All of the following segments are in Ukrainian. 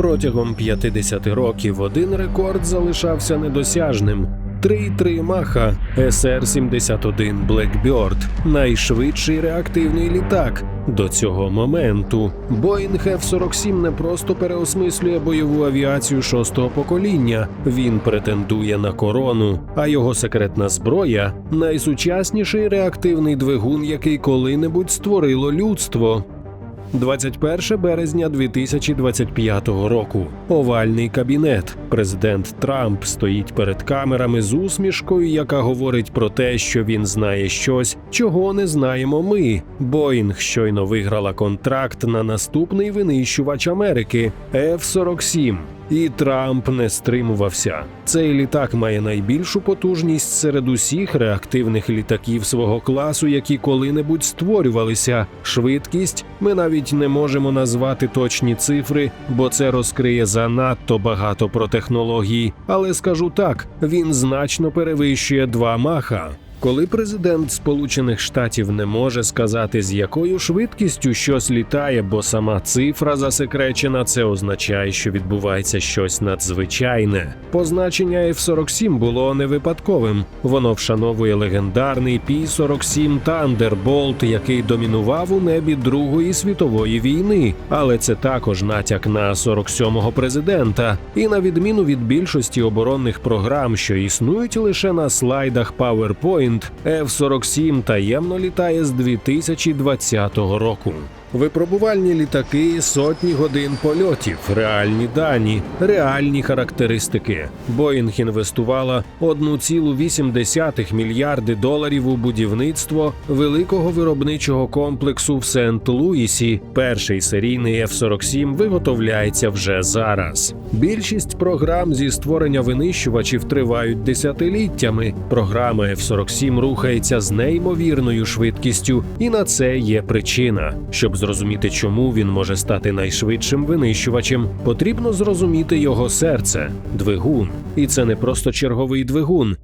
Протягом 50 років один рекорд залишався недосяжним. 3,3 Маха SR-71 Blackbird – найшвидший реактивний літак. До цього моменту Boeing F-47 не просто переосмислює бойову авіацію шостого покоління. Він претендує на корону, а його секретна зброя найсучасніший реактивний двигун, який коли-небудь створило людство. 21 березня 2025 року. Овальний кабінет. Президент Трамп стоїть перед камерами з усмішкою, яка говорить про те, що він знає щось, чого не знаємо ми. Боїнг щойно виграла контракт на наступний винищувач Америки F-47. І Трамп не стримувався. Цей літак має найбільшу потужність серед усіх реактивних літаків свого класу, які коли-небудь створювалися. Швидкість ми навіть не можемо назвати точні цифри, бо це розкриє занадто багато про технології. Але скажу так: він значно перевищує два маха. Коли президент Сполучених Штатів не може сказати, з якою швидкістю щось літає, бо сама цифра засекречена, це означає, що відбувається щось надзвичайне. Позначення F-47 було не випадковим. Воно вшановує легендарний P-47 Thunderbolt, який домінував у небі Другої світової війни. Але це також натяк на 47-го президента. І на відміну від більшості оборонних програм, що існують лише на слайдах PowerPoint, F-47 таємно літає з 2020 року. Випробувальні літаки, сотні годин польотів, реальні дані, реальні характеристики. Боїнг інвестувала 1,8 мільярди доларів у будівництво великого виробничого комплексу в Сент-Луісі. Перший серійний F-47 виготовляється вже зараз. Більшість програм зі створення винищувачів тривають десятиліттями. Програма F-47 рухається з неймовірною швидкістю, і на це є причина. Щоб зрозуміти, чому він може стати найшвидшим винищувачем, потрібно зрозуміти його серце двигун. І це не просто черговий двигун.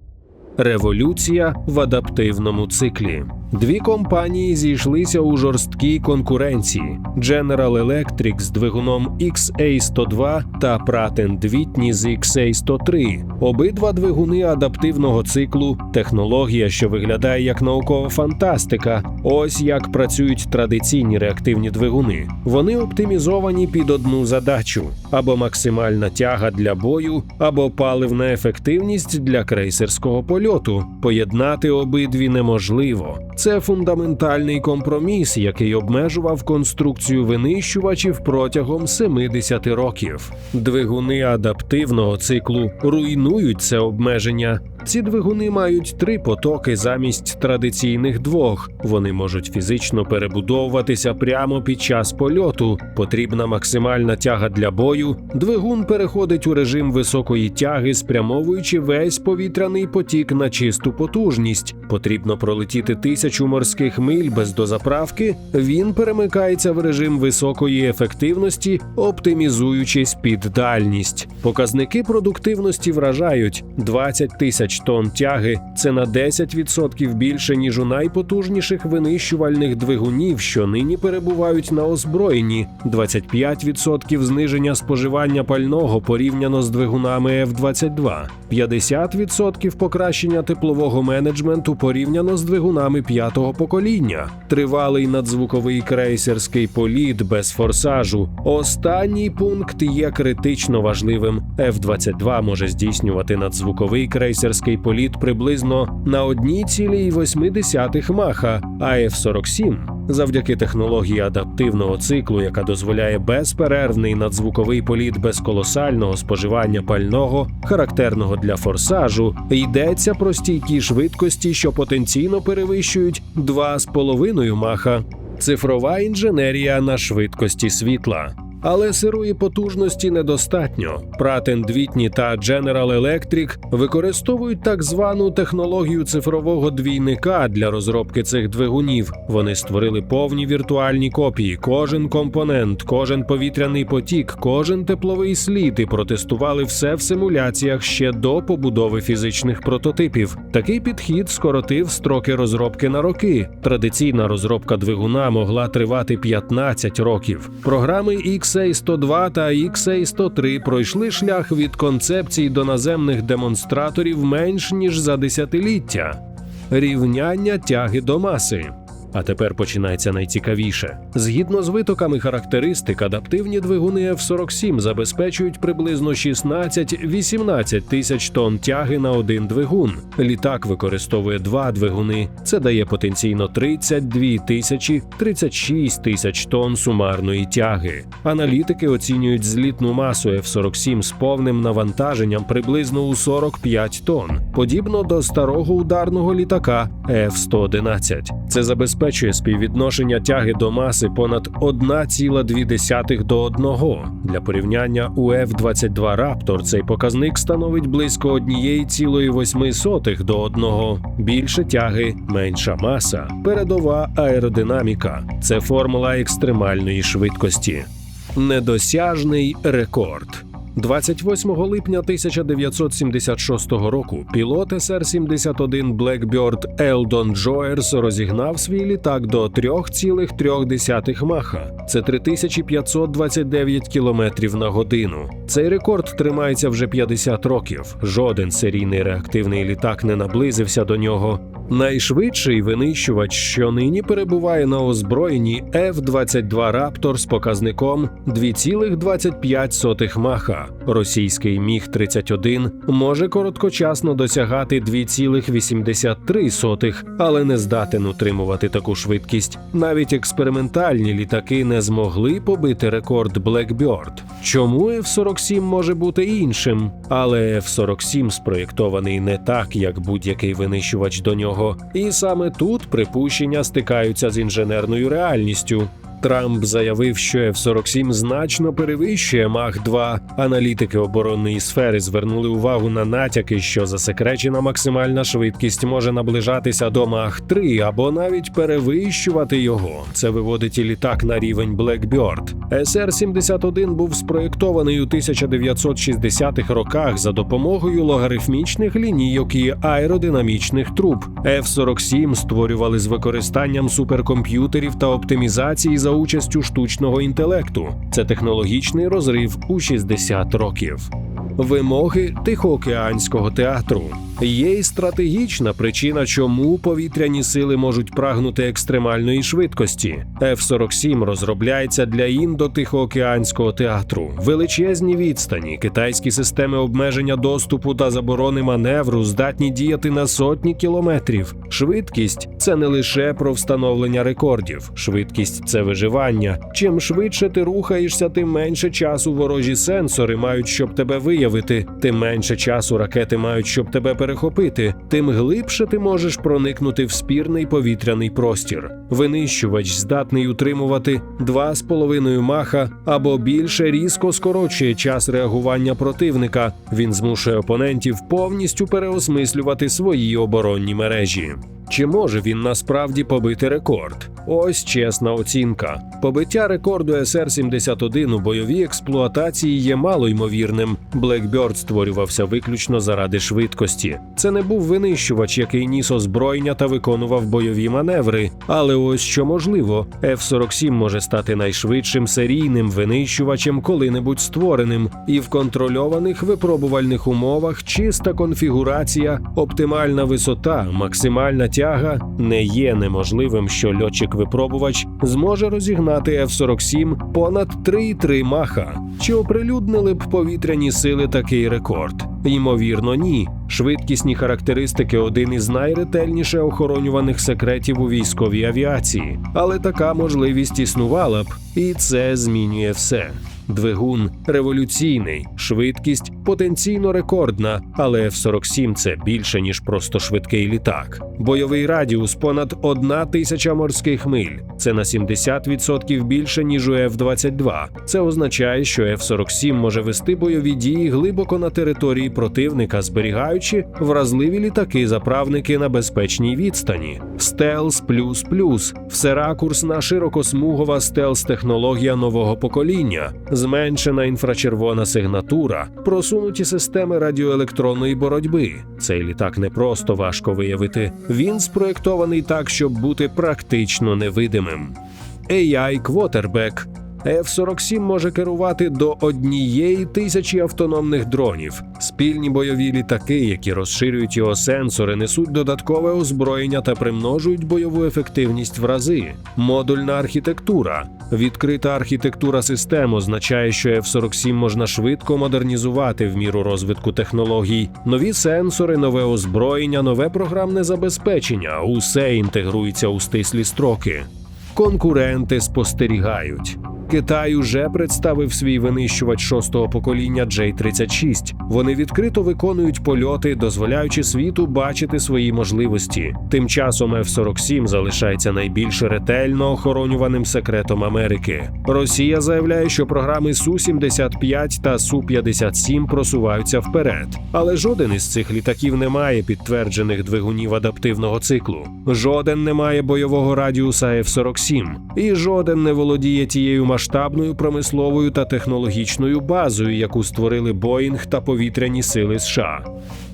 Революція в адаптивному циклі. Дві компанії зійшлися у жорсткій конкуренції: General Electric з двигуном XA102 та Pratt Whitney з XA103. Обидва двигуни адаптивного циклу, технологія, що виглядає як наукова фантастика. Ось як працюють традиційні реактивні двигуни. Вони оптимізовані під одну задачу: або максимальна тяга для бою, або паливна ефективність для крейсерського польоту. Поєднати обидві неможливо. Це фундаментальний компроміс, який обмежував конструкцію винищувачів протягом 70 років. Двигуни адаптивного циклу руйнують це обмеження. Ці двигуни мають три потоки замість традиційних двох. Вони можуть фізично перебудовуватися прямо під час польоту. Потрібна максимальна тяга для бою. Двигун переходить у режим високої тяги, спрямовуючи весь повітряний потік на чисту потужність. Потрібно пролетіти тисячу морських миль без дозаправки. Він перемикається в режим високої ефективності, оптимізуючись під дальність. Показники продуктивності вражають 20 тисяч тонн тяги. Це на 10% більше ніж у найпотужніших винищувальних двигунів, що нині перебувають на озброєнні. 25% зниження споживання пального порівняно з двигунами F-22. 50% покращення теплового менеджменту порівняно з двигунами п'ятого покоління, тривалий надзвуковий крейсерський політ без форсажу. Останній пункт є критично важливим. F-22 може здійснювати надзвуковий крейсерський політ приблизно на 1,8 маха, а F-47 завдяки технології адаптивного циклу, яка дозволяє безперервний надзвуковий політ без колосального споживання пального, характерного для форсажу, йдеться про стійкі швидкості, що потенційно перевищують 2,5 маха. Цифрова інженерія на швидкості світла. Але сирої потужності недостатньо. Pratt Whitney та General Electric використовують так звану технологію цифрового двійника для розробки цих двигунів. Вони створили повні віртуальні копії. Кожен компонент, кожен повітряний потік, кожен тепловий слід і протестували все в симуляціях ще до побудови фізичних прототипів. Такий підхід скоротив строки розробки на роки. Традиційна розробка двигуна могла тривати 15 років. Програми X XA-102 та XA-103 пройшли шлях від концепцій до наземних демонстраторів менш ніж за десятиліття. Рівняння тяги до маси. А тепер починається найцікавіше. Згідно з витоками характеристик, адаптивні двигуни F-47 забезпечують приблизно 16-18 тисяч тонн тяги на один двигун. Літак використовує два двигуни. Це дає потенційно 32 тисячі 36 тисяч тонн сумарної тяги. Аналітики оцінюють злітну масу F-47 з повним навантаженням приблизно у 45 тонн, подібно до старого ударного літака F-111. Це забезпечує співвідношення тяги до маси понад 1,2 до 1. Для порівняння у F-22 Raptor цей показник становить близько 1,8 до 1. Більше тяги, менша маса, передова аеродинаміка. Це формула екстремальної швидкості. Недосяжний рекорд. 28 липня 1976 року пілот СР-71 Blackbird Елдон Джоерс розігнав свій літак до 3,3 маха. Це 3529 км на годину. Цей рекорд тримається вже 50 років. Жоден серійний реактивний літак не наблизився до нього. Найшвидший винищувач, що нині перебуває на озброєнні F-22 Raptor з показником 2,25 маха. Російський Міг-31 може короткочасно досягати 2,83, але не здатен утримувати таку швидкість. Навіть експериментальні літаки не змогли побити рекорд Blackbird. Чому F-47 може бути іншим? Але F-47 спроєктований не так, як будь-який винищувач до нього, і саме тут припущення стикаються з інженерною реальністю. Трамп заявив, що F-47 значно перевищує Мах 2 Аналітики оборонної сфери звернули увагу на натяки, що засекречена максимальна швидкість може наближатися до Мах 3 або навіть перевищувати його. Це виводить і літак на рівень Blackbird. СР-71 був спроєктований у 1960-х роках за допомогою логарифмічних лінійок і аеродинамічних труб. F-47 створювали з використанням суперкомп'ютерів та оптимізації за участю штучного інтелекту. Це технологічний розрив у 60 років. Вимоги Тихоокеанського театру є й стратегічна причина, чому повітряні сили можуть прагнути екстремальної швидкості. F-47 розробляється для індо-тихоокеанського театру. Величезні відстані, китайські системи обмеження доступу та заборони маневру здатні діяти на сотні кілометрів. Швидкість це не лише про встановлення рекордів. Швидкість це виживання. Чим швидше ти рухаєшся, тим менше часу ворожі сенсори мають, щоб тебе виявити, тим менше часу ракети мають, щоб тебе перехопити, тим глибше ти можеш проникнути в спірний повітряний простір. Винищувач здатний утримувати 2,5 маха або більше різко скорочує час реагування противника. Він змушує опонентів повністю переосмислювати свої оборонні мережі. Чи може він насправді побити рекорд? Ось чесна оцінка. Побиття рекорду СР-71 у бойовій експлуатації є малоймовірним. Blackbird створювався виключно заради швидкості. Це не був винищувач, який ніс озброєння та виконував бойові маневри. Але ось що можливо, F-47 може стати найшвидшим серійним винищувачем коли-небудь створеним, і в контрольованих випробувальних умовах чиста конфігурація, оптимальна висота, максимальна тяга не є неможливим, що льотчик-випробувач зможе розігнати F-47 понад 3,3 маха. Чи оприлюднили б повітряні сили такий рекорд? Ймовірно, ні. Швидкісні характеристики один із найретельніше охоронюваних секретів у військовій авіації. Але така можливість існувала б, і це змінює все. Двигун революційний, швидкість потенційно рекордна, але F-47 це більше ніж просто швидкий літак. Бойовий радіус понад одна тисяча морських миль. Це на 70% більше ніж у F-22. Це означає, що F-47 може вести бойові дії глибоко на території противника, зберігаючи вразливі літаки-заправники на безпечній відстані. Стелс плюс плюс всеракурсна широкосмугова стелс-технологія нового покоління, зменшена інфрачервона сигнатура, просунуті системи радіоелектронної боротьби. Цей літак не просто важко виявити. Він спроєктований так, щоб бути практично невидимим. AI Quarterback F-47 може керувати до однієї тисячі автономних дронів. Спільні бойові літаки, які розширюють його сенсори, несуть додаткове озброєння та примножують бойову ефективність в рази. Модульна архітектура. Відкрита архітектура систем означає, що F-47 можна швидко модернізувати в міру розвитку технологій. Нові сенсори, нове озброєння, нове програмне забезпечення усе інтегрується у стислі строки. Конкуренти спостерігають. Китай уже представив свій винищувач шостого покоління J-36. Вони відкрито виконують польоти, дозволяючи світу бачити свої можливості. Тим часом F-47 залишається найбільш ретельно охоронюваним секретом Америки. Росія заявляє, що програми Су-75 та Су-57 просуваються вперед, але жоден із цих літаків не має підтверджених двигунів адаптивного циклу. Жоден не має бойового радіуса F-47, і жоден не володіє тією масштабною промисловою та технологічною базою, яку створили Боїнг та повітряні сили США.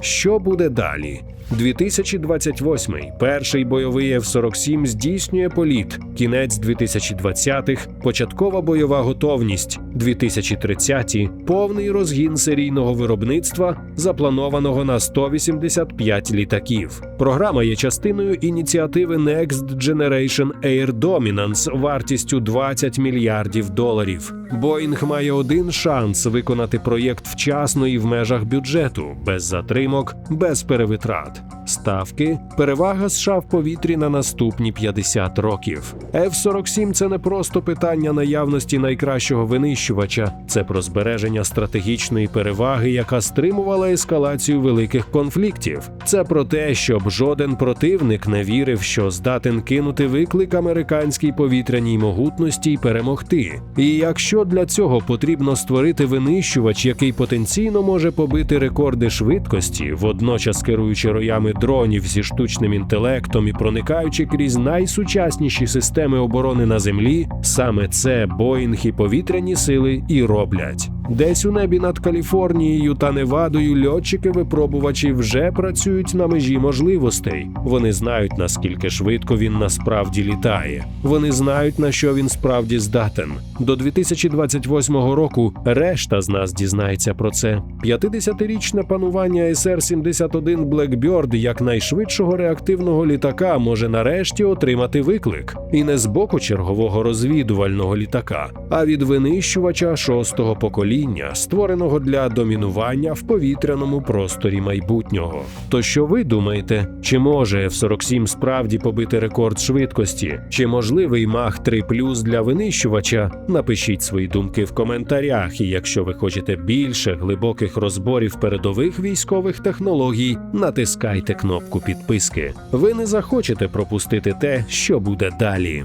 Що буде далі? 2028 перший бойовий F-47 здійснює політ. Кінець 2020-х – початкова бойова готовність. 2030-ті – повний розгін серійного виробництва, запланованого на 185 літаків. Програма є частиною ініціативи Next Generation Air Dominance вартістю 20 мільярдів доларів. Боїнг має один шанс виконати проєкт вчасно і в межах бюджету, без затримок, без перевитрат. Ставки перевага США в повітрі на наступні 50 років. F-47 – це не просто питання наявності найкращого винищувача, це про збереження стратегічної переваги, яка стримувала ескалацію великих конфліктів. Це про те, щоб жоден противник не вірив, що здатен кинути виклик американській повітряній могутності й перемогти. І якщо для цього потрібно створити винищувач, який потенційно може побити рекорди швидкості, водночас керуючи роями дронів зі штучним інтелектом і проникаючи крізь найсучасніші системи оборони на землі, саме це Боїнг і повітряні сили і роблять. Десь у небі над Каліфорнією та Невадою льотчики-випробувачі вже працюють на межі можливостей. Вони знають наскільки швидко він насправді літає. Вони знають на що він справді здатен. До 2028 року решта з нас дізнається про це. 50-річне панування SR-71 Blackbird як найшвидшого реактивного літака може нарешті отримати виклик, і не з боку чергового розвідувального літака, а від винищувача шостого покоління, створеного для домінування в повітряному просторі майбутнього. То що ви думаєте, чи може F-47 справді побити рекорд швидкості? Чи можливий Мах 3 для винищувача? Напишіть свої думки в коментарях. І якщо ви хочете більше глибоких розборів передових військових технологій, натискайте кнопку підписки. Ви не захочете пропустити те, що буде далі.